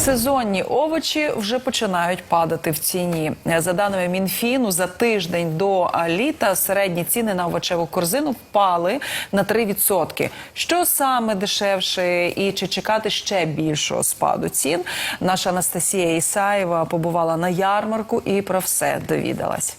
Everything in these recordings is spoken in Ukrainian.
Сезонні овочі вже починають падати в ціні. За даними Мінфіну, за тиждень до літа середні ціни на овочеву корзину впали на 3%. Що саме дешевше і чи чекати ще більшого спаду цін? Наша Анастасія Ісаєва побувала на ярмарку і про все довідалась.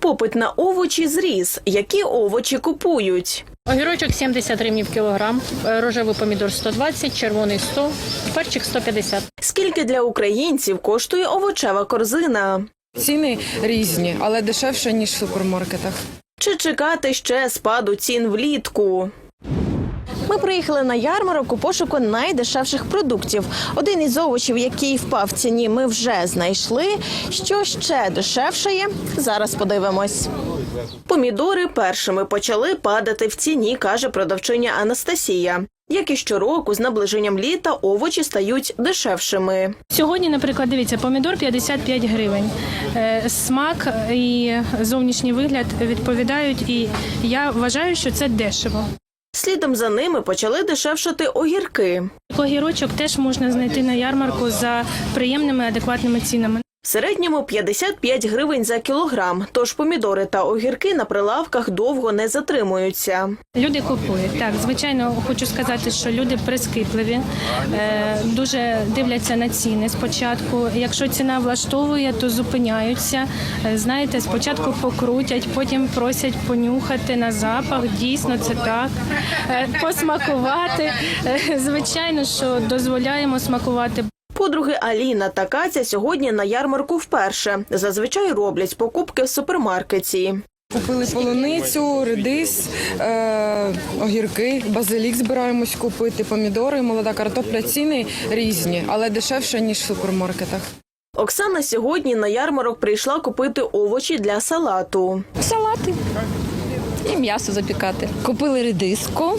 Попит на овочі зріс. Які овочі купують? Огірочок 70 гривень в кілограм, е, рожевий помідор 120, червоний 100, перчик 150. Скільки для українців коштує овочева корзина? Ціни різні, але дешевше ніж в супермаркетах. Чи чекати ще спаду цін влітку? Ми приїхали на ярмарок у пошуку найдешевших продуктів. Один із овочів, який впав в ціні, ми вже знайшли. Що ще дешевшає? Зараз подивимось. Помідори першими почали падати в ціні, каже продавчиня Анастасія. Як і щороку, з наближенням літа овочі стають дешевшими. Сьогодні, наприклад, дивіться, помідор 55 гривень. Е, Смак і зовнішній вигляд відповідають, і я вважаю, що це дешево. Слідом за ними почали дешевшати огірки. Огірочок теж можна знайти на ярмарку за приємними адекватними цінами. В середньому 55 гривень за кілограм, тож помідори та огірки на прилавках довго не затримуються. Люди купують. Так, звичайно, хочу сказати, що люди прискіпливі, е, дуже дивляться на ціни спочатку. Якщо ціна влаштовує, то зупиняються. Е, Знаєте, спочатку покрутять, потім просять понюхати на запах. Дійсно, це так. Е, Посмакувати. Звичайно, що дозволяємо смакувати. Подруги Аліна та Катя сьогодні на ярмарку вперше. Зазвичай роблять покупки в супермаркеті. Купили полуницю, редис, е, огірки, базилік збираємось купити, помідори, молода картопля. Ціни різні, але дешевше ніж в супермаркетах. Оксана сьогодні на ярмарок прийшла купити овочі для салату. салати і м'ясо запікати. Купили редиску,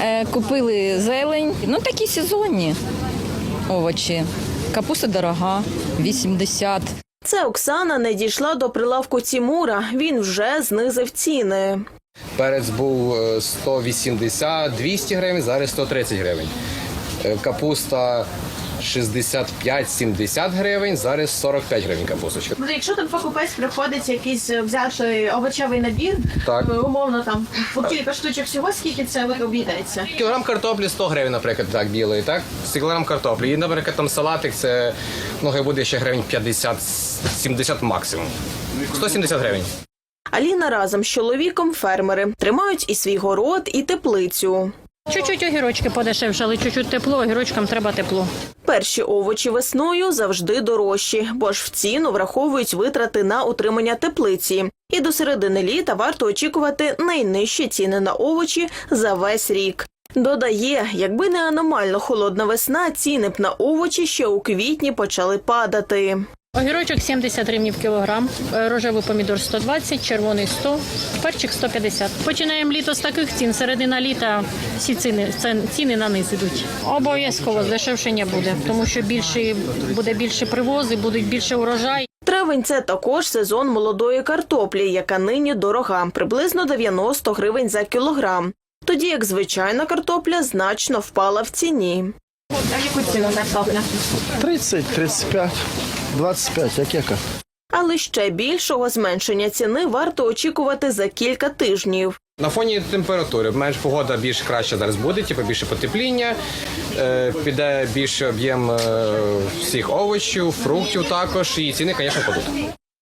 е, купили зелень. Ну такі сезонні овочі. Капуста дорога, 80. Це Оксана не дійшла до прилавку Тімура. Він вже знизив ціни. Перець був е, 180, 200 гривень, зараз 130 гривень. Е, Капуста 65-70 гривень, зараз 45 гривень капусточка. Ну, якщо там покупець приходить якийсь е, взявши овочевий набір, Так. е, умовно там по кілька штучок всього, скільки це обійдеться? Кілограм картоплі 100 гривень, наприклад, так, білої, так? З кілограм картоплі. І, наприклад, там салатик, це ну, хай буде ще гривень 50-70 максимум. 170 гривень. Аліна разом з чоловіком фермери тримають і свій город, і теплицю. Чуть-чуть огірочки подешевшали, чуть-чуть тепло, огірочкам треба тепло. Перші овочі весною завжди дорожчі, бо ж в ціну враховують витрати на утримання теплиці. І до середини літа варто очікувати найнижчі ціни на овочі за весь рік. Додає, якби не аномально холодна весна, ціни б на овочі ще у квітні почали падати. Огірочок 70 гривень в кілограм, е, рожевий помідор 120, червоний 100, перчик 150. Починаємо літо з таких цін. Середина літа всі ціни, ціни на низ ідуть. Обов'язково здешевшення буде, тому що більше буде більше привози, будуть більше урожай. Травень це також сезон молодої картоплі, яка нині дорога, приблизно 90 гривень за кілограм. Тоді як звичайна картопля значно впала в ціні. А яку ціну картопля? 30, 35, 25, як яка? Але ще більшого зменшення ціни варто очікувати за кілька тижнів. На фоні температури менш погода більш краще зараз буде, типу більше потепління, е, піде більше об'єм е, всіх овочів, фруктів також, і ціни, звісно, падуть.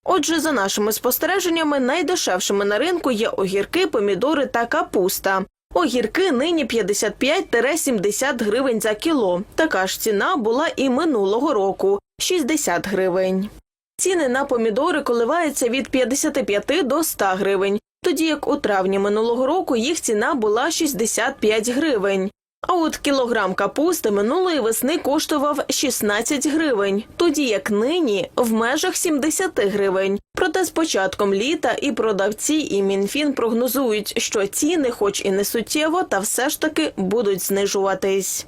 Отже, за нашими спостереженнями, найдешевшими на ринку є огірки, помідори та капуста. Огірки нині 55-70 гривень за кіло. Така ж ціна була і минулого року 60 гривень. Ціни на помідори коливаються від 55 до 100 гривень, тоді як у травні минулого року їх ціна була 65 гривень. А от кілограм капусти минулої весни коштував 16 гривень, тоді як нині в межах 70 гривень. Проте з початком літа і продавці, і Мінфін прогнозують, що ціни, хоч і не суттєво, та все ж таки будуть знижуватись.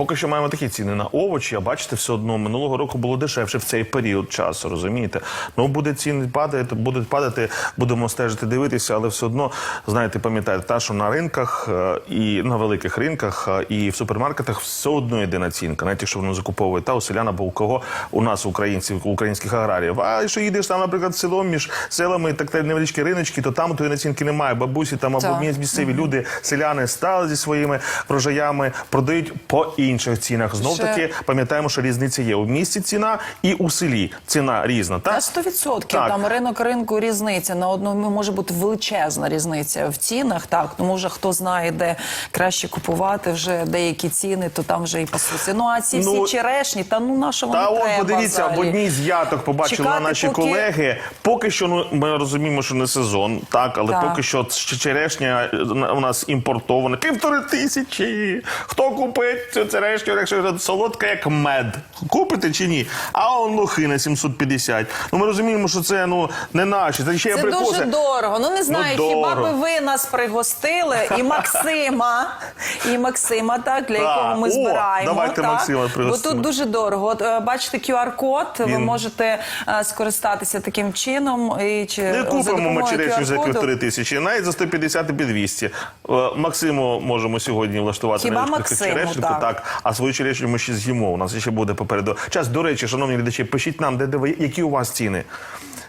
Поки що маємо такі ціни на овочі, а бачите, все одно минулого року було дешевше в цей період часу, розумієте? Ну буде ціни падати, будуть падати, будемо стежити, дивитися, але все одно, знаєте, пам'ятаєте, та що на ринках е, і на великих ринках е, і в супермаркетах все одно йде націнка, навіть якщо воно закуповує та у селян або у кого у нас, українців, українських аграріїв. А якщо їдеш там, наприклад, селом між селами, так та невеличкі риночки, то там тої націнки немає. Бабусі там або місцеві люди, селяни стали зі своїми врожаями, продають по інших цінах. Знов таки пам'ятаємо, що різниця є у місті ціна і у селі ціна різна. Та 100%. Так. Там ринок ринку різниця. На одному може бути величезна різниця в цінах. Так, тому вже хто знає, де краще купувати вже деякі ціни, то там вже і пасуться. Ну а ці Ну, всі черешні, та ну на що вони Та от подивіться, в одній з яток побачили Чекати, наші поки- колеги. Поки що ну ми розуміємо, що не сезон, так, але Так. поки що черешня у нас імпортована. Півтори тисячі. Хто купить цю черешню, якщо солодка, як мед? Купите чи ні? А он лохи на 750. Ну ми розуміємо, що це ну не наші. Це ще Це прикоси. дуже дорого. Ну не знаю, Ну, хіба би ви нас пригостили і Максима, і Максима, так для якого ми О, збираємо. давайте так? Максима Бо тут дуже дорого. От е, бачите QR-код, ви Він- можете е, скористатися таким чином і чи Не купимо ми черешню за півтори тисячі, навіть за 150 і під 200. Е, Максиму можемо сьогодні влаштувати Хіба Максиму, черешню, так. А свою черешню ми ще з'їмо. У нас ще буде попереду. Час, до речі, шановні глядачі, пишіть нам, де, де ви, які у вас ціни.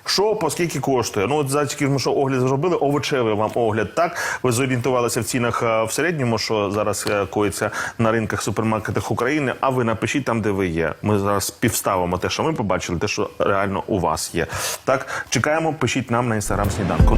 Що по скільки коштує? Ну от за ми що огляд зробили, овочевий вам огляд. Так ви зорієнтувалися в цінах е, в середньому, що зараз е, коїться на ринках супермаркетах України. А ви напишіть там, де ви є. Ми зараз співставимо те, що ми побачили, те, що реально у вас є. Так чекаємо. Пишіть нам на інстаграм сніданку.